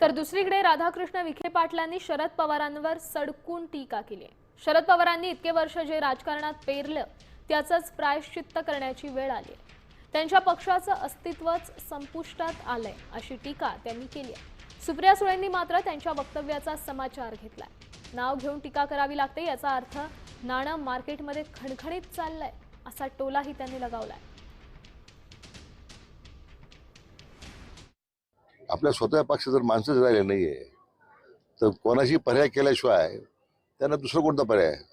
तर दुसरीकडे राधाकृष्ण विखे पाटलांनी शरद पवारांवर सडकून टीका केली. शरद पवारांनी इतके वर्ष जे राजकारणात पेरलं त्याचंच प्रायश्चित्त करण्याची वेळ आली. त्यांच्या पक्षाचं अस्तित्वच संपुष्टात आलंय अशी टीका त्यांनी केली आहे. सुप्रिया सुळेंनी मात्र त्यांच्या वक्तव्याचा समाचार घेतलाय. नाव घेऊन टीका करावी लागते याचा अर्थ नाणं मार्केटमध्ये खणखणीत चाललंय असा टोलाही त्यांनी लगावलाय. आपल्या स्वतः पक्षात जर माणसंच राहिले आहे तर कोणाशी पर्याय केल्याशिवाय त्यांना दुसरा कोणता पर्याय आहे?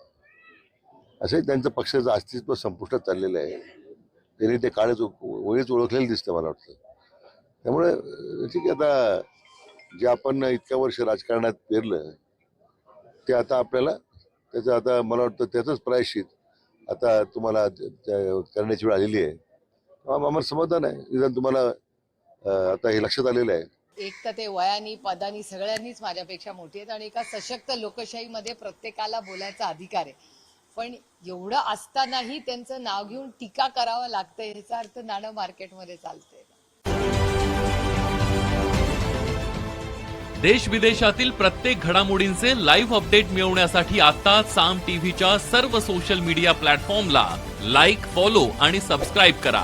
असंही त्यांचं पक्षाचं अस्तित्व संपुष्टात चाललेलं आहे. त्यांनी ते काळच वेळीच ओळखलेलं दिसतं मला वाटतं. त्यामुळे अं, ठीक आहे आता जे आपण इतक्या वर्ष राजकारणात पेरलं ते आता आपल्याला त्याचं आता मला वाटतं त्याचंच प्रायश्चित आता तुम्हाला त्या- करण्याची वेळ आलेली आहे. आम्हाला समाधान आहे निदान तुम्हाला आता हे लक्षात आलेलं आहे. एक तर ते वयानी पदानी सगळ्यांनीच माझ्यापेक्षा मोठी आहेत आणि एका सशक्त लोकशाहीमध्ये प्रत्येकाला बोलायचा अधिकार आहे. पण एवढं असतानाही त्यांचं नाव घेऊन टीका करावं लागतंय ह्याचा अर्थ नाणं मार्केटमध्ये चालतंय. देश विदेशातील प्रत्येक घडामोडींचे लाईव्ह अपडेट मिळवण्यासाठी आता साम टीव्हीच्या सर्व सोशल मीडिया प्लॅटफॉर्मला लाईक फॉलो आणि सबस्क्राईब करा.